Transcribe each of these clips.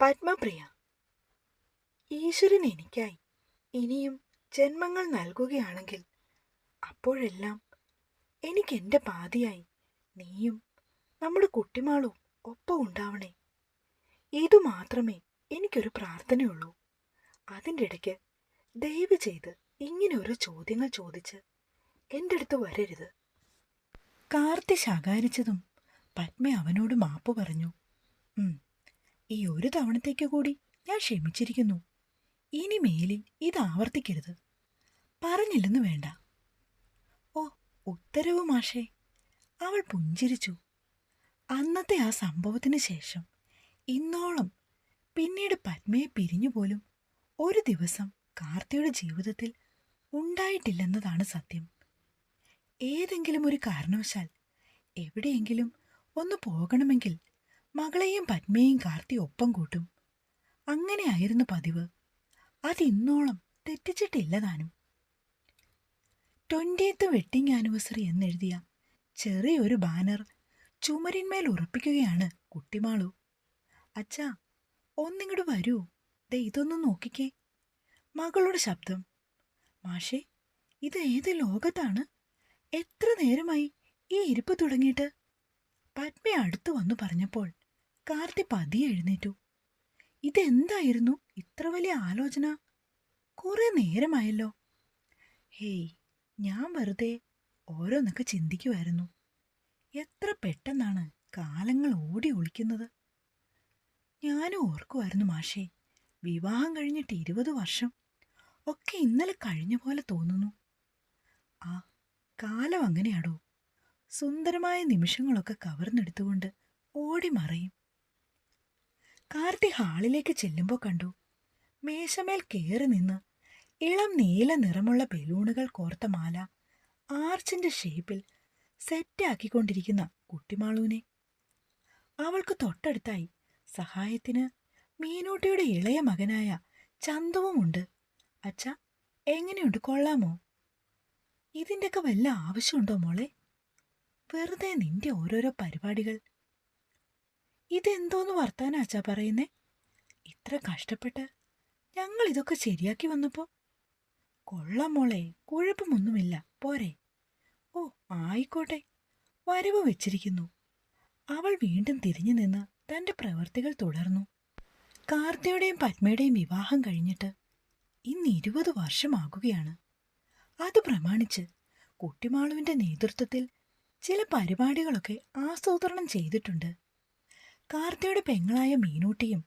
പത്മപ്രിയ. ഈശ്വരൻ എനിക്കായി ഇനിയും ജന്മങ്ങൾ നൽകുകയാണെങ്കിൽ അപ്പോഴെല്ലാം എനിക്ക് എന്റെ പാതിയായി നീയും നമ്മുടെ കുട്ടിമാളും ഒപ്പം ഉണ്ടാവണേ. ഇതു മാത്രമേ എനിക്കൊരു പ്രാർത്ഥനയുള്ളൂ. അതിന്റെ ഇടയ്ക്ക് ദയവ് ചെയ്ത് ഇങ്ങനെ ഒരു ചോദ്യങ്ങൾ ചോദിച്ച് എന്റെ അടുത്ത് വരരുത്. കാർത്തി ശകാരിച്ചതും പത്മ അവനോട് മാപ്പ് പറഞ്ഞു. "ഉം, ഈ ഒരു തവണത്തേക്ക് കൂടി ഞാൻ ക്ഷമിച്ചിരിക്കുന്നു. ഇനി മേലിൽ ഇത് ആവർത്തിക്കരുത്. പറഞ്ഞില്ലെന്ന് വേണ്ട. ഓ ഉത്തരവ് മാഷേ. അവൾ പുഞ്ചിരിച്ചു. അന്നത്തെ ആ സംഭവത്തിന് ശേഷം ഇന്നോളം പിന്നീട് പത്മയെ പിരിഞ്ഞുപോലും ഒരു ദിവസം കാർത്തിയുടെ ജീവിതത്തിൽ ഉണ്ടായിട്ടില്ലെന്നതാണ് സത്യം. ഏതെങ്കിലും ഒരു കാരണവശാൽ എവിടെയെങ്കിലും ഒന്ന് പോകണമെങ്കിൽ മകളെയും പത്മയും കാർത്തി ഒപ്പം കൂട്ടും. അങ്ങനെയായിരുന്നു പതിവ്. അതിന്നോളം തെറ്റിച്ചിട്ടില്ല താനും ട്വന്റിയത്ത് വെഡിങ് ആനിവേഴ്സറി എന്നെഴുതിയ ചെറിയൊരു ബാനർ ചുമരിന്മേൽ ഉറപ്പിക്കുകയാണ് കുട്ടിമാളു. അച്ഛാ ഒന്നിങ്ങോട്ട് വരൂ. ദേ ഇതൊന്ന് നോക്കിക്കേ. മകളുടെ ശബ്ദം. മാഷേ ഇത് ഏത് ലോകത്താണ്? എത്ര നേരമായി ഈ ഇരിപ്പ് തുടങ്ങിയിട്ട്? പത്മ അടുത്തു വന്നു പറഞ്ഞപ്പോൾ കാർത്തി പതിയെ എഴുന്നേറ്റു. ഇതെന്തായിരുന്നു? ഇത്ര വലിയ ആലോചന. കുറെ നേരമായല്ലോ. ഹേയ് ഞാൻ വെറുതെ ഓരോന്നൊക്കെ ചിന്തിക്കുമായിരുന്നു എത്ര പെട്ടെന്നാണ് കാലങ്ങൾ ഓടി ഒളിക്കുന്നത്. ഞാനും ഓർക്കുമായിരുന്നു മാഷേ വിവാഹം കഴിഞ്ഞിട്ട് ഇരുപത് വർഷം. ഒക്കെ ഇന്നലെ കഴിഞ്ഞ പോലെ തോന്നുന്നു. ആ കാലം അങ്ങനെയാടോ. സുന്ദരമായ നിമിഷങ്ങളൊക്കെ കവർന്നെടുത്തുകൊണ്ട് ഓടി മറയും. കാർത്തി ഹാളിലേക്ക് ചെല്ലുമ്പോൾ കണ്ടു മേശമേൽ കയറി നിന്ന് ഇളം നീല നിറമുള്ള ബലൂണുകൾ കോർത്ത മാല ആർച്ചിന്റെ ഷേപ്പിൽ സെറ്റാക്കിക്കൊണ്ടിരിക്കുന്ന കുട്ടിമാളൂനെ. അവൾക്ക് തൊട്ടടുത്തായി സഹായത്തിന് മീനൂട്ടിയുടെ ഇളയ മകനായ ചന്തവുമുണ്ട്. അച്ഛ എങ്ങനെയുണ്ട്? കൊള്ളാമോ? ഇതിന്റെയൊക്കെ വല്ല ആവശ്യമുണ്ടോ മോളെ? വെറുതെ നിന്റെ ഓരോരോ പരിപാടികൾ ഇതെന്തോന്ന് വർത്താനാച്ചാ പറയുന്നേ? ഇത്ര കഷ്ടപ്പെട്ട് ഞങ്ങൾ ഇതൊക്കെ ശരിയാക്കി വന്നപ്പോ? കൊള്ളാം മോളെ കുഴപ്പമൊന്നുമില്ല പോരെ. ഓ ആയിക്കോട്ടെ. വരവ് വെച്ചിരിക്കുന്നു. അവൾ വീണ്ടും തിരിഞ്ഞു നിന്ന് തന്റെ പ്രവൃത്തികൾ തുടർന്നു. കാർത്തിയുടെയും പത്മയുടെയും വിവാഹം കഴിഞ്ഞിട്ട് ഇന്ന് ഇരുപത് വർഷമാകുകയാണ്. അത് പ്രമാണിച്ച് കുട്ടിമാളുവിന്റെ നേതൃത്വത്തിൽ ചില പരിപാടികളൊക്കെ ആസൂത്രണം ചെയ്തിട്ടുണ്ട്. കാർത്തിയുടെ പെങ്ങളായ മീനൂട്ടിയും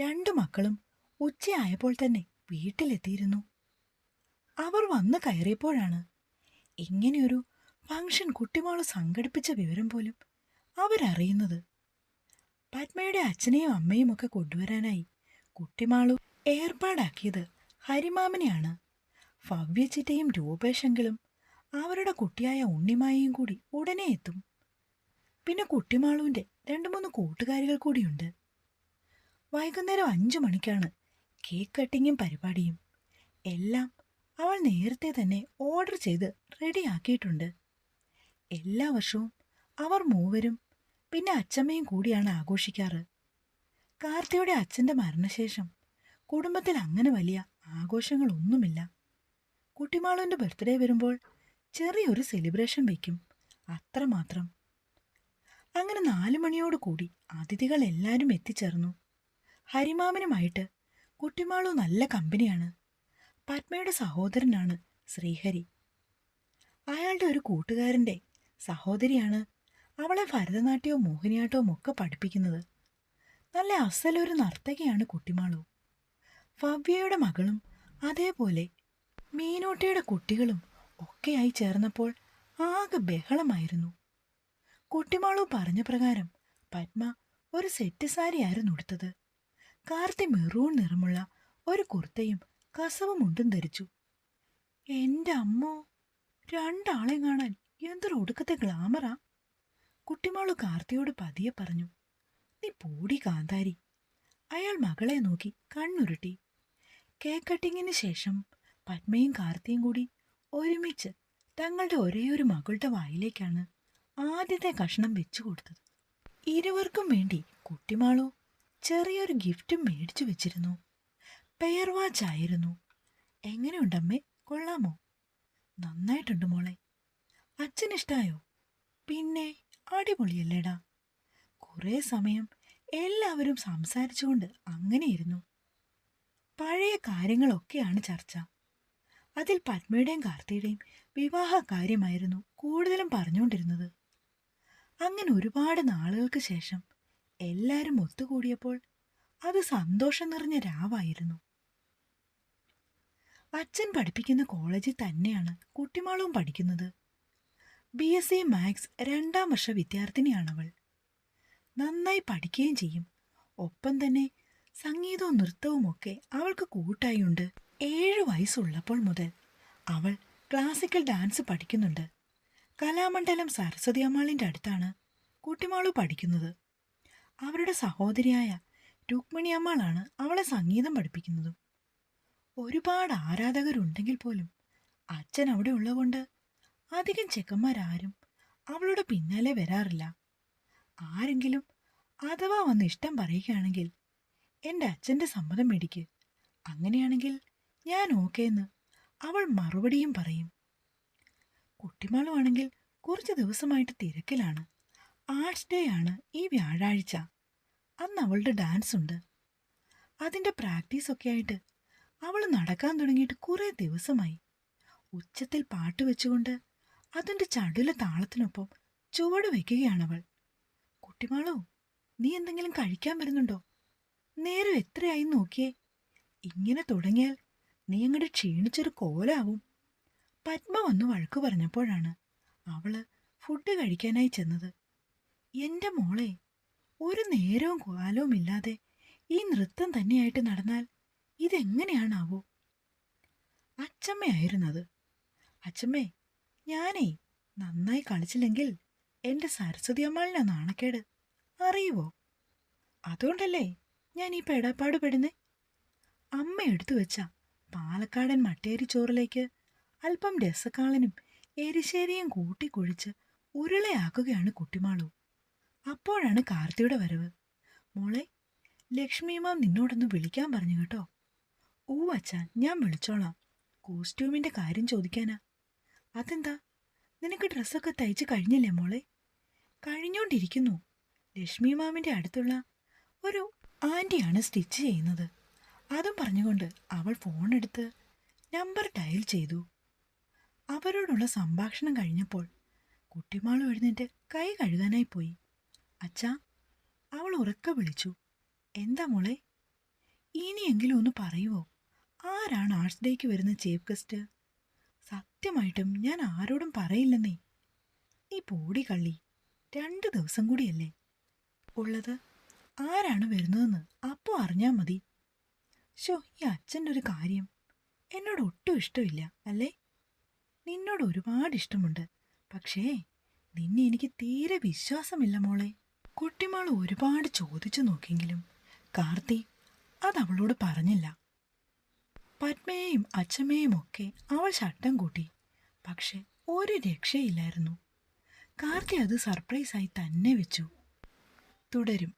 രണ്ടു മക്കളും ഉച്ചയായപ്പോൾ തന്നെ വീട്ടിലെത്തിയിരുന്നു. അവർ വന്നു കയറിയപ്പോഴാണ് ഇങ്ങനെയൊരു ഫംഗ്ഷൻ കുട്ടിമോൾ സംഘടിപ്പിച്ച വിവരം പോലും അവരറിയുന്നത്. പത്മയുടെ അച്ഛനെയും അമ്മയും ഒക്കെ കൊണ്ടുവരാനായി കുട്ടിമാളു ഏർപ്പാടാക്കിയത് ഹരിമാമനെയാണ്. ഭവ്യച്ചിറ്റയും രൂപേഷെങ്കിലും അവരുടെ കുട്ടിയായ ഉണ്ണിമായയും കൂടി ഉടനെ എത്തും. പിന്നെ കുട്ടിമാളുവിന്റെ രണ്ടു മൂന്ന് കൂട്ടുകാരികൾ കൂടിയുണ്ട്. വൈകുന്നേരം അഞ്ചു മണിക്കാണ് കേക്ക് കട്ടിങ്ങും പരിപാടിയും. എല്ലാം അവൾ നേരത്തെ തന്നെ ഓർഡർ ചെയ്ത് റെഡിയാക്കിയിട്ടുണ്ട് എല്ലാ വർഷവും അവർ മൂവരും പിന്നെ അച്ചമ്മയും കൂടിയാണ് ആഘോഷിക്കാറ്. കാർത്തിയുടെ അച്ഛന്റെ മരണശേഷം കുടുംബത്തിൽ അങ്ങനെ വലിയ ആഘോഷങ്ങളൊന്നുമില്ല. കുട്ടിമാളുവിന്റെ ബർത്ത്ഡേ വരുമ്പോൾ ചെറിയൊരു സെലിബ്രേഷൻ വയ്ക്കും അത്രമാത്രം അങ്ങനെ നാലു മണിയോട് കൂടി അതിഥികൾ എല്ലാവരും എത്തിച്ചേർന്നു. ഹരിമാമനുമായിട്ട് കുട്ടിമാളു നല്ല കമ്പനിയാണ്. പത്മയുടെ സഹോദരനാണ് ശ്രീഹരി. അയാളുടെ ഒരു കൂട്ടുകാരന്റെ സഹോദരിയാണ് അവളെ ഭരതനാട്യവും മോഹിനിയാട്ടവും ഒക്കെ പഠിപ്പിക്കുന്നത്. നല്ല അസലൊരു നർത്തകിയാണ് കുട്ടിമാളു. ഭവ്യയുടെ മകളും അതേപോലെ മീനോട്ടയുടെ കുട്ടികളും ഒക്കെയായി ചേർന്നപ്പോൾ ആകെ ബഹളമായിരുന്നു. കുട്ടിമാളു പറഞ്ഞ പ്രകാരം പത്മ ഒരു സെറ്റ് സാരിയായിരുന്നു ഉടുത്തത്. കാർത്തി മെറൂൺ നിറമുള്ള ഒരു കുർത്തയും കസവും മുണ്ടും ധരിച്ചു. എന്റെ അമ്മോ രണ്ടാളെയും കാണാൻ എന്തൊരു ഒടുക്കത്തെ ഗ്ലാമറാ? കുട്ടിമാളു കാർത്തിയോട് പതിയെ പറഞ്ഞു നീ പൂടി കാന്താരി. അയാൾ മകളെ നോക്കി കണ്ണുരുട്ടി. കേക്ക് കട്ടിങ്ങിന് ശേഷം പത്മയും കാർത്തിയും കൂടി ഒരുമിച്ച് തങ്ങളുടെ ഒരേയൊരു മകളുടെ വായിലേക്കാണ് ആദ്യത്തെ കഷ്ണം വെച്ചു കൊടുത്തത്. ഇരുവർക്കും വേണ്ടി കുട്ടിമാളോ ചെറിയൊരു ഗിഫ്റ്റും മേടിച്ചു വെച്ചിരുന്നു. പെയർ വാച്ച് ആയിരുന്നു. എങ്ങനെയുണ്ടമ്മേ? കൊള്ളാമോ? നന്നായിട്ടുണ്ട് മോളെ. അച്ഛനിഷ്ടായോ? പിന്നെ അടിപൊളിയല്ലേടാ. കുറേ സമയം എല്ലാവരും സംസാരിച്ചുകൊണ്ട് അങ്ങനെയിരുന്നു. പഴയ കാര്യങ്ങളൊക്കെയാണ് ചർച്ച. അതിൽ പത്മയുടെയും കാർത്തിയുടെയും വിവാഹ കാര്യമായിരുന്നു കൂടുതലും പറഞ്ഞുകൊണ്ടിരുന്നത്. അങ്ങനെ ഒരുപാട് നാളുകൾക്ക് ശേഷം എല്ലാവരും ഒത്തുകൂടിയപ്പോൾ അത് സന്തോഷം നിറഞ്ഞ രാവായിരുന്നു. അച്ഛൻ പഠിപ്പിക്കുന്ന കോളേജിൽ തന്നെയാണ് കുട്ടിമാളവും പഠിക്കുന്നത്. ബി എസ് സി മാത്സ് രണ്ടാം വർഷ വിദ്യാർത്ഥിനിയാണവൾ നന്നായി പഠിക്കുകയും ചെയ്യും. ഒപ്പം തന്നെ സംഗീതവും നൃത്തവും ഒക്കെ അവൾക്ക് കൂട്ടായുണ്ട്. ഏഴ് വയസ്സുള്ളപ്പോൾ മുതൽ അവൾ ക്ലാസിക്കൽ ഡാൻസ് പഠിക്കുന്നുണ്ട്. കലാമണ്ഡലം സരസ്വതി അമ്മാളിന്റെ അടുത്താണ് കുട്ടിമാളു പഠിക്കുന്നത്. അവരുടെ സഹോദരിയായ രുക്മിണി അമ്മാളാണ് അവളെ സംഗീതം പഠിപ്പിക്കുന്നതും. ഒരുപാട് ആരാധകരുണ്ടെങ്കിൽ പോലും അച്ഛൻ അവിടെ ഉള്ളതുകൊണ്ട് അധികം ചെക്കന്മാരാരും അവളുടെ പിന്നാലെ വരാറില്ല. ആരെങ്കിലും അഥവാ വന്ന് ഇഷ്ടം പറയുകയാണെങ്കിൽ എന്റെ അച്ഛന്റെ സമ്മതം മേടിക്ക്. അങ്ങനെയാണെങ്കിൽ ഞാൻ ഓക്കേ എന്ന് അവൾ മറുപടിയും പറയും. കുട്ടിമാളുവാണെങ്കിൽ കുറച്ച് ദിവസമായിട്ട് തിരക്കിലാണ്. ആർട്സ് ഡേ ആണ് ഈ വ്യാഴാഴ്ച. അന്ന് അവളുടെ ഡാൻസ് ഉണ്ട്. അതിന്റെ പ്രാക്ടീസൊക്കെ ആയിട്ട് അവൾ നടക്കാൻ തുടങ്ങിയിട്ട് കുറേ ദിവസമായി. ഉച്ചത്തിൽ പാട്ട് വെച്ചുകൊണ്ട് അതിന്റെ ചടുല താളത്തിനൊപ്പം ചുവട് വയ്ക്കുകയാണവൾ കുട്ടിമാളോ നീ എന്തെങ്കിലും കഴിക്കാൻ വരുന്നുണ്ടോ? നേരം എത്രയായി നോക്കിയേ. ഇങ്ങനെ തുടങ്ങിയാൽ നീ അങ്ങോട്ട് ക്ഷീണിച്ചൊരു കോലാവും. പത്മ വന്നു വഴക്ക് പറഞ്ഞപ്പോഴാണ് അവൾ ഫുഡ് കഴിക്കാനായി ചെന്നത്. എന്റെ മോളെ ഒരു നേരവും കാലവും ഇല്ലാതെ ഈ നൃത്തം തന്നെയായിട്ട് നടന്നാൽ ഇതെങ്ങനെയാണാവോ? അച്ചമ്മയായിരുന്നത് അച്ചമ്മേ ഞാനേ നന്നായി കളിച്ചില്ലെങ്കിൽ എന്റെ സരസ്വതി അമ്മാളിനാ നാണക്കേട്. അറിയുവോ? അതുകൊണ്ടല്ലേ ഞാൻ ഈ പെടാപ്പാട് പെടുന്നേ? അമ്മ എടുത്തു വെച്ച പാലക്കാടൻ മട്ടേരി ചോറിലേക്ക് അല്പം രസക്കാളനും എരിശ്ശേരിയും കൂട്ടിക്കൊഴിച്ച് ഉരുളയാക്കുകയാണ് കുട്ടിമാളു. അപ്പോഴാണ് കാർത്തിയുടെ വരവ്. മോളെ ലക്ഷ്മിമാം നിന്നോടൊന്ന് വിളിക്കാൻ പറഞ്ഞു കേട്ടോ ഊ അച്ഛാ ഞാൻ വിളിച്ചോളാം. കോസ്റ്റ്യൂമിന്റെ കാര്യം ചോദിക്കാനാ. അതെന്താ? നിനക്ക് ഡ്രസ്സൊക്കെ തയ്ച്ച് കഴിഞ്ഞില്ലേ മോളെ? കഴിഞ്ഞോണ്ടിരിക്കുന്നു. ലക്ഷ്മി മാമിന്റെ അടുത്തുള്ള ഒരു ആന്റിയാണ് സ്റ്റിച്ച് ചെയ്യുന്നത്. അതും പറഞ്ഞുകൊണ്ട് അവൾ ഫോണെടുത്ത് നമ്പർ ഡയൽ ചെയ്തു. അവരോടുള്ള സംഭാഷണം കഴിഞ്ഞപ്പോൾ കുട്ടിമാളും എഴുന്നേറ്റ് കൈ കഴുകാനായി പോയി. അച്ഛാ അവൾ ഉറക്ക വിളിച്ചു. എന്താ മോളെ? ഇനിയെങ്കിലും ഒന്ന് പറയുവോ? ആരാണ് ആർട്സ് ഡേക്ക് വരുന്ന ചീഫ് ഗസ്റ്റ്? സത്യമായിട്ടും ഞാൻ ആരോടും പറയില്ലെന്നേ. നീ പോടി കള്ളി രണ്ട് ദിവസം കൂടിയല്ലേ? ഉള്ളത് ആരാണ് വരുന്നതെന്ന് അപ്പോൾ അറിഞ്ഞാൽ മതി. ഷോ ഈ അച്ഛന്റെ ഒരു കാര്യം. എന്നോട് ഒട്ടും ഇഷ്ടമില്ല അല്ലേ? നിന്നോട് ഒരുപാട് ഇഷ്ടമുണ്ട്. പക്ഷേ നിന്നെ എനിക്ക് തീരെ വിശ്വാസമില്ല മോളെ. കുട്ടിമാൾ ഒരുപാട് ചോദിച്ചു നോക്കിയെങ്കിലും കാർത്തി അത് അവളോട് പറഞ്ഞില്ല. പത്മയെയും അച്ഛമ്മയും ഒക്കെ അവൾ ശട്ടം കൂട്ടി. പക്ഷെ ഒരു രക്ഷയില്ലായിരുന്നു. കാർത്തി അത് സർപ്രൈസായി തന്നെ വെച്ചു. തുടരും.